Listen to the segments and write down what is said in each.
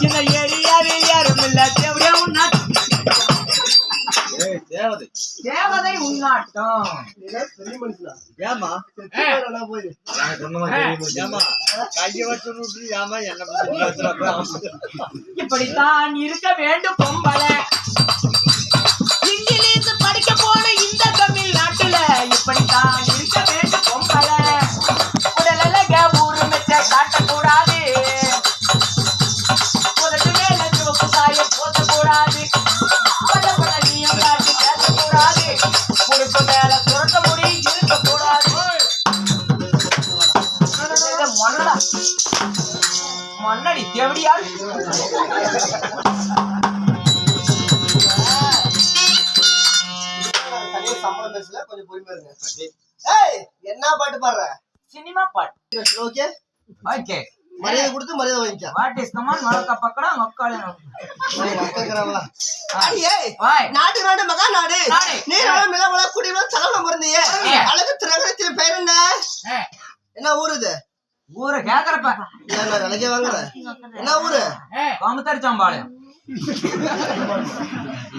இந்த ஏரியாவில் யாரும் இல்ல. தேவடியா உன்னாட்டம் தேவதை. தேவதை உன்னாட்டம் ஏமா? ஏம்மா, கையை வச்சு விட்டு ஏமா என்ன? இப்படித்தான் இருக்க வேண்டும் பொம்பளை. சம்பளம் பேசல கொஞ்சம் பொறுமையா இருங்க. ஏய் என்ன பாட்டு பாடுற? சினிமா பாட்டு. ஓகே. ஓகே. மரியாதை கொடுத்து மரியாதை வாங்கிக்க. வாட் இஸ் கமான் வழக்க பக்கடா வாய். நாட்டு நாடு மகா நாடு. நாடு. நீராள நிலவள குடிவள. அழகு திரகணத்தில் பெயர் என்ன? என்ன ஊரு இது? ஊரை கேக்குறப்ப. ஏன் நான் விலைக்கே வாங்குற என்ன ஊரு? கோமத்தடி சாம்பாளையம்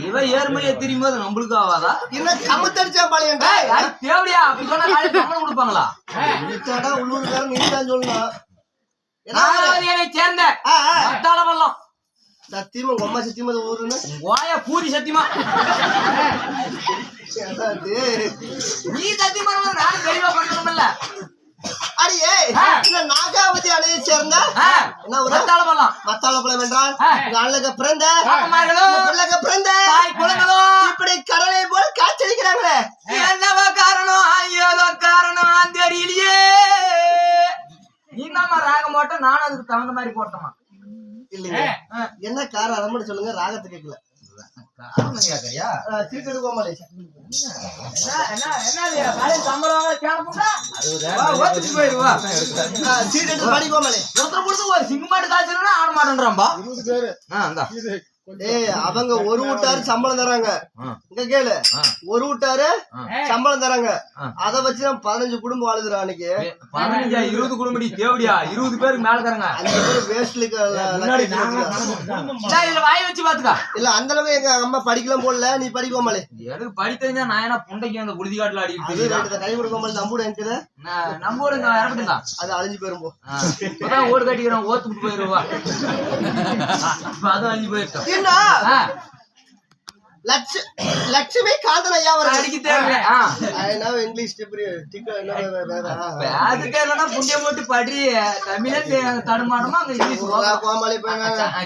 இவ ஏர்மையை தெரியும் போது நம்மளுக்கு ஆவாதா? என்ன கமுத்தடிச்சா பாளையம் ஏய், அது தேவடியா? அப்படி சொன்னா நாளைக்கு சம்பளம் கொடுப்பாங்களா? நிச்சயடா உள்ளூர்காரன் நீ தான் சொல்லணும் என்ன சேர்ந்த. பட்டாள வல்லம் சத்தியமா உங்க அம்மா சத்தியமா இது ஊருன்னு? ஓய பூரி சத்தியமா. நீ சத்தியமா நானும் தெளிவா பண்ணணும்ல இந்த நாகாவதி அணையை சேர்ந்த வல்லம் மத்தாளபுரம் என்றால் அழக பிறந்த பிள்ளைக பிறந்த இப்படி கடலை போல் காய்ச்சலிக்கிறாங்களே என்னவா காரணம்? ஏதோ காரணம் தெரியலையே நீ தாம்மா ராகம் போட்ட? நானும் அதுக்கு தகுந்த மாதிரி போட்டோமா இல்லைங்க என்ன காரணம் அதை மட்டும் சொல்லுங்க ராகத்தை கேட்கல. படிக்கோமாலே. ஒருத்தர் கொடுத்து ஒரு சிங்க மாட்டு காய்ச்சல்னா ஆட இந்தா. ஏய் அவங்க ஒரு வீட்டாரு சம்பளம் தராங்க. இங்க கேளு. ஒரு வீட்டாரு. சம்பளம் தராங்க. அத வச்சு நம்ம பதினஞ்சு குடும்பம் வாழுதுறோம் அன்னைக்கு. பதினஞ்சா இருபது குடும்படி தேவடியா? இருபது பேருக்கு மேல தரங்க. அஞ்சு பேர் வேஸ்ட்லுக்கு வாய் வச்சு பாத்துக்கா. இல்ல அந்த அளவுக்கு எங்க அம்மா படிக்கலாம் போடல. நீ படிக்கோமாலே எனக்கு படித்தா நான் என்ன புண்டைக்கு அந்த புழுதி காட்டுல அடிக்கிட்டு கை கொடுக்கோமாலே நம்பூட நான் நம்ம இறப்பிட்டுங்க அது அழிஞ்சு போயிரும் போ. ஓடு கட்டிக்கிறோம் ஓத்துட்டு போயிருவா அதுவும் அழிஞ்சு போயிட்டோம் 来，லட்சுமி காந்தன் ஐயா அவர்கள். அடிக்க தேவையில்ல. ஆ. என்ன இங்கிலீஷ். அதுக்கு இல்லைன்னா புண்ணிய போட்டு படி தமிழ தடுமாட்டமா அங்க இங்கிலீஷ். கோமாளி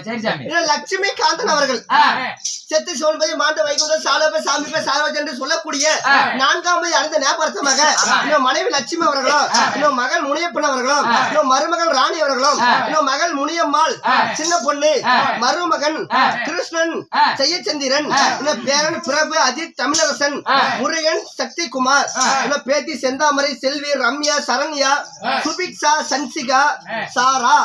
சரி சாமி. லட்சுமி காந்தன் அவர்கள். செத்து சோன்பதி மாண்டு வைகுந்தம் சாலப சாமிப சாரவஜ் என்று சொல்லக்கூடிய. நான்காம் வயது அடைந்த ஞாபகமாக இன்னும் மனைவி லட்சுமி அவர்களும் இன்னும் மகள் முனியப்பன் அவர்களும் இன்னும் மருமகள் ராணி அவர்களும் இன்னும் மகள் முனியம்மாள் சின்ன பொண்ணு மருமகன் கிருஷ்ணன். செய்யச்சந்திரன் இன்னும் பேரன் பிரபு அஜித் தமிழரசன் முருகன் சக்தி குமார் இன்னும் பேத்தி செந்தாமரை செல்வி ரம்யா சரண்யா சுபிக்ஷா சன்சிகா சாரா.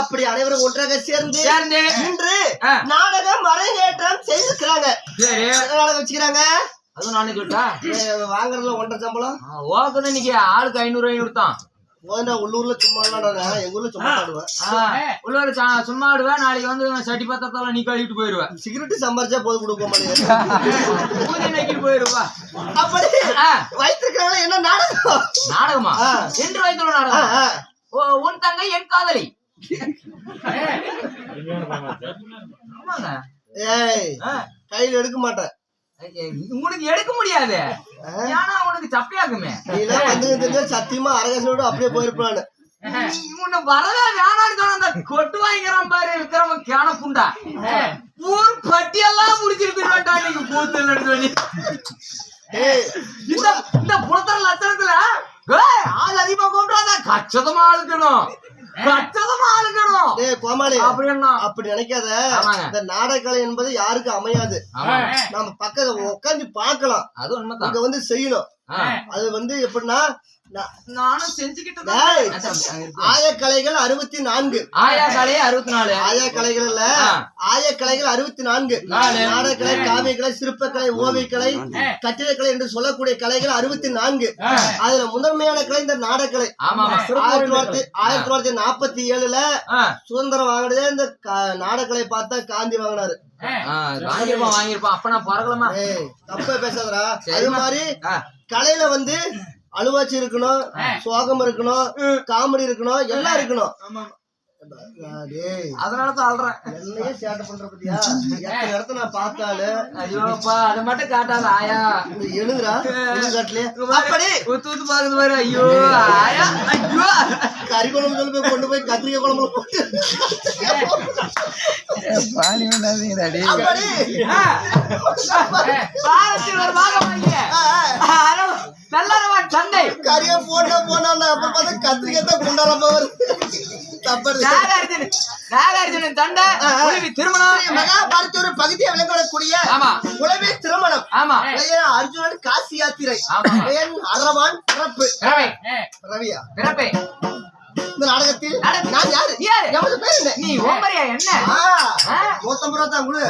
அப்படி அனைவரும் ஒன்றாக சேர்ந்து இன்று. நாடகம் அரங்கேற்றம் செய்திருக்கிறாங்க. நாடகம் வச்சுக்கிறாங்க? அதுவும் நானே சொல்லிட்டா ஏ, வாங்குறதுல ஒன்றரை சம்பளம்? ஓக்குது இன்னைக்கு ஆளுக்கு ஐநூறு ஐநூறு தான். போதுண்டா, உள்ளூர்ல சும்மா எங்க ஊர்ல சும்மா ஆடுவேன் உள்ளூர் சும்மா ஆடுவேன் நாளைக்கு வந்து சட்டி பத்திரத்தால நீ கழுவிட்டு போயிருவேன் சிகரெட் சம்பாரிச்சா போது கொடுக்க நக்கிட்டு போயிருவா அப்படி வைத்திருக்கிறாங்க என்ன நாடகம்? நாடகமா. என்று வைத்துள்ள நாடகம்? உன் தங்கை என் காதலி. ஏய். கையில எடுக்க மாட்டேன். உனக்கு எடுக்க முடியாது. ஏன்னா உனக்கு சப்பையாக்குமே. வந்து தெரிஞ்சா சத்தியமா அரகசனோட அப்படியே போயிருப்பான்னு உன்னை வரவே வேணான்னு சொன்ன கொட்டு வாங்கிக்கிறான் பாரு விக்ரம கேன புண்டா ஊர் பட்டியெல்லாம் முடிச்சிருந்துருவான்டா நீங்க கூத்துல சொல்லி. இந்த இந்த புலத்தர லட்சணத்துல ஆள் அதிகமா கச்சதமா இருக்கணும் கச்சதமா இருக்கணும் அப்படி நினைக்காத. இந்த நாடகக்கலை என்பது யாருக்கும் அமையாது. நம்ம பக்கத்துல உட்காந்து பார்க்கலாம். அது வந்து செய்யணும். அது வந்து எப்படின்னா ஆயக்கலைகள் அறுபத்தி நான்கு அறுபத்தி நாலு ஆயக்கலைகள் இல்ல. ஆயக்கலைகள் அறுபத்தி நான்கு நாலு. நாடகக்கலை காவியக்கலை சிற்பக்கலை ஓவியக்கலை கட்டிடக்கலை என்று சொல்லக்கூடிய கலைகள் அறுபத்தி நான்கு அதுல முதன்மையான கலை இந்த ஆமா ஆயிரத்தி தொள்ளாயிரத்தி ஆயிரத்தி தொள்ளாயிரத்தி நாற்பத்தி ஏழுல சுதந்திரம் வாங்கினதே இந்த நாடகக்கலை பார்த்தா காந்தி வாங்கினாரு. வாங்கிருப்பான் வாங்கிருப்பான் அப்ப நான் தப்பா பேசாதடா. அது. மாதிரி கலையில வந்து அழுவாச்சி இருக்கணும் சோகம் இருக்கணும் காமெடி இருக்கணும் எல்லாம் இருக்கணும். அதனாலதான் அல்றேன் என்னையே சேட்டை பண்ற பத்தியா? எத்தனை இடத்த நான் பார்த்தாலும் ஐயோப்பா அதை மட்டும் காட்டாத ஆயா. இந்த எழுதுடா எழுதுகாட்டுலயே அப்படி. ஊத்து ஊத்து பாக்குது பாரு. ஐயோ ஆயா ஐயோ. கறி குழம்பு சொல்லி போய் கொண்டு போய் கத்திரிக்காய் குழம்புல போட்டு. ஒரு பாகம் நல்லறவன் சந்தை கறியை போட்டா போனா அப்புறம் பார்த்தா கத்திரிக்காய் தான் நாகார்ஜுனன் சண்டை உருவி திருமணம். மகாபாரத ஒரு பகுதியை விளங்கக்கூடிய ஆமா. உலவே திருமணம். ஆமா. அர்ஜுனன் காசி யாத்திரை. அரவான் பிறப்பு. பிறவை. ரவியா பிறப்பை. இந்த நாடகத்தில் நான் யாரு? யாரு? எவ்வளவு பேர் என்ன நீ என்ன? நூத்தம்பது ரூபா தான் கொடு?